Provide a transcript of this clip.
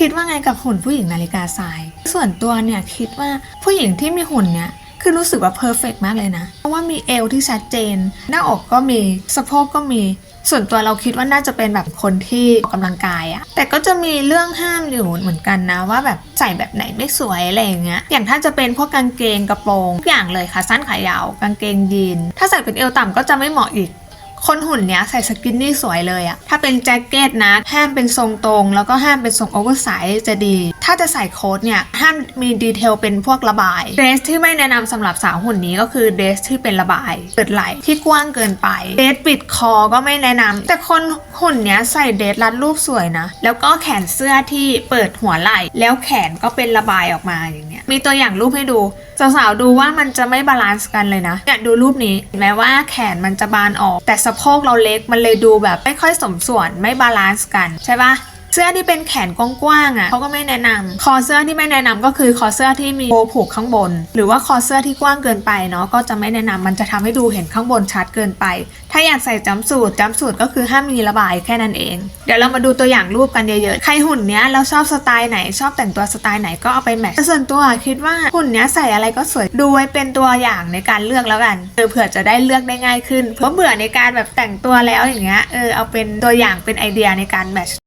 คิดว่าไงกับหุ่นผู้หญิงนาฬิกาทราย ส่วนตัวเนี่ยคิดว่าผู้หญิงที่มีหุ่นเนี่ยคือรู้สึกว่าเพอร์เฟกมากเลยนะ เพราะว่ามีเอวที่ชัดเจน หน้าอกก็มีสะโพกก็มี ส่วนตัวเราคิดว่าน่าจะเป็นแบบคนที่ออกกำลังกายอะแต่ก็จะมีเรื่องห้ามอยู่เหมือนกันนะว่าแบบใส่แบบไหนไม่สวยอะไรอย่างเงี้ย อย่างถ้าจะเป็นพวกกางเกงกระโปรงทุกอย่างเลยค่ะสั้นขายาวกางเกงยีน ถ้าใส่เป็นเอวต่ำก็จะไม่เหมาะอีก คนหุ่นเนี้ยใส่สกินนี่สวยเลยอะถ้าเป็นแจ็คเก็ตนะ ห้ามเป็นทรงตรง แล้วก็ห้ามเป็นทรงโอเวอร์ไซส์จะดี ถ้าจะใส่โค้ทเนี่ยห้ามมีดีเทลเป็นพวกระบายเดรสที่ไม่แนะนำสำหรับสาวหุ่นนี้ก็คือเดรสที่เป็นระบายเปิดไหล่ที่กว้างเกินไปเดรสปิดคอก็ไม่แนะนำแต่คนหุ่นเนี้ยใส่เดรสรัดรูปสวยนะ แล้วก็แขนเสื้อที่เปิดหัวไหล่ แล้วแขนก็เป็นระบายออกมาอย่าง เงี้ยมีตัวอย่างรูปให้ดูสาวๆดูว่ามันจะไม่บาลานซ์กันเลยนะเนี่ยดูรูปนี้แม้ว่าแขนมันจะบานออก แต่สะโพกเราเล็กมันเลยดูแบบไม่ค่อยสมส่วนไม่บาลานซ์กันใช่ปะ เสื้อที่เป็นแขนกว้างๆอะเขาก็ไม่แนะนำคอเสื้อที่ไม่แนะนำก็คือคอเสื้อที่มีโบผูกข้างบน หรือว่าคอเสื้อที่กว้างเกินไปเนาะก็จะไม่แนะนำมันจะทำให้ดูเห็นข้างบนชัดเกินไป ถ้าอยากใส่จัมสูทจัมสูทก็คือห้ามมีระบายแค่นั้นเอง เดี๋ยวเรามาดูตัวอย่างรูปกันเยอะๆใครหุ่นเนี้ยแล้วชอบสไตล์ไหนชอบแต่งตัวสไตล์ไหนก็เอาไปแมทช์ส่วนตัวคิดว่าหุ่นเนี้ยใส่อะไรก็สวยดูไว้เป็นตัวอย่างในการเลือกแล้วกันเออเผื่อจะได้เลือกได้ง่ายขึ้นเพราะเบื่อในการแบบแต่งตัวแล้วอย่างเงี้ยเออเอาเป็นตัวอย่างเป็นไอเดียในการแมทช์